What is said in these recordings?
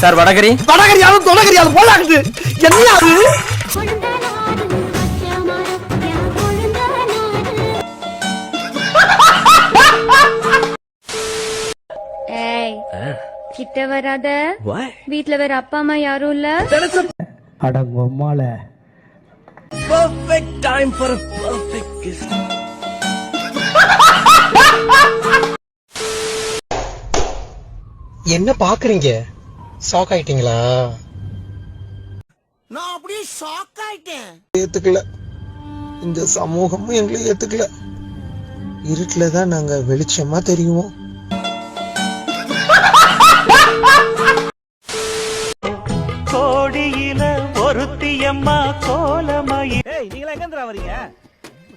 Sir vada curry. வடகரியாலும் தொடகரியாலும் போலாகுது என்ன அது? கிட்ட வராத. வீட்ல வேற அப்பா அம்மா யாரும் இல்ல? அடங்கொம்மால perfect time for perfect kiss என்ன பாக்குறீங்க? ஷாக் ஆயிட்டீங்களா நான் அப்படியே ஷாக் ஆயிட்டேன் ஏத்துக்கல. இந்த சமூகமும் எங்களை ஏத்துக்கல. இருட்டுல தான் நாங்க வெளிச்சமா தெரியுவோம் கோடியில ஒருத்தியம்மா கோலமயில் ஏய் நீங்களா எங்க வரீங்க?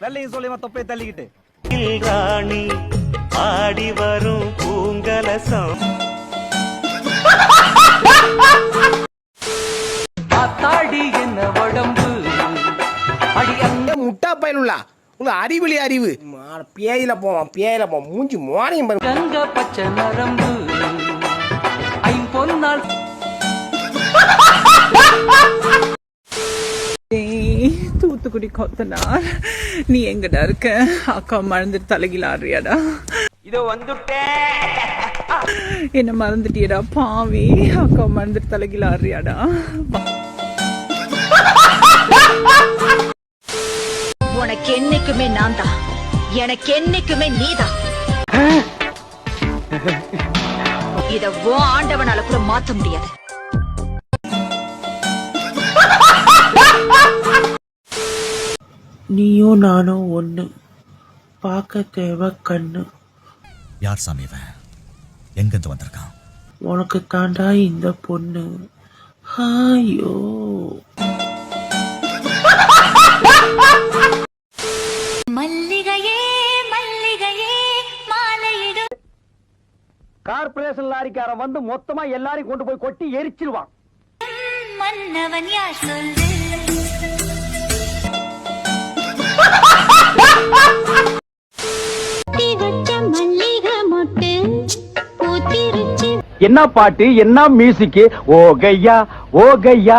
வெள்ளையும் சொல்லியமா தொப்பையை தள்ளிக்கிட்டு? ராணி ஆடி வரும் பூங்கலசம். அத்தாடி என்ன உடம்பு அடி இந்த முட்டா பயனுள்ளா? உங்க அறிவிலி அறிவு. பேயில போவான் பேயில போவான். மூஞ்சி மோனையும் பாரு. கங்க பச்சை நரம்பு. ஐம்பொன்னால் தூத்துக்குடி கொத்தனார் நீ எங்கடா இருக்க? அக்கா மறந்துட்டு தலைகில ஆடுறியாடா இதோ வந்துட்டேன் என்ன மறந்துட்டியடா பாவி. அக்கா மறந்துட்டு தலைகில ஆடுறியாடா உனக்கு என்னைக்குமே நான் தான் எனக்கு என்னைக்குமே நீதான். இத ஓ ஆண்டவனால கூட மாத்த முடியாது. நீயும் நானும் ஒண்ணு. பார்க்க தேவை கண்ணு. யார் சாமி இவன்? எங்கிருந்து வந்திருக்கான்? உனக்கு தாண்டா இந்த பொண்ணு. ஹாயோ கார்பரேஷன் லாரிக்காரன் வந்து மொத்தமா எல்லாரையும் கொண்டு போய் கொட்டி எரிச்சிருவான். மன்னவன் யார் சொல்லு? என்ன பாட்டு என்ன மியூசிக் ஓ கையா ஓ கையா.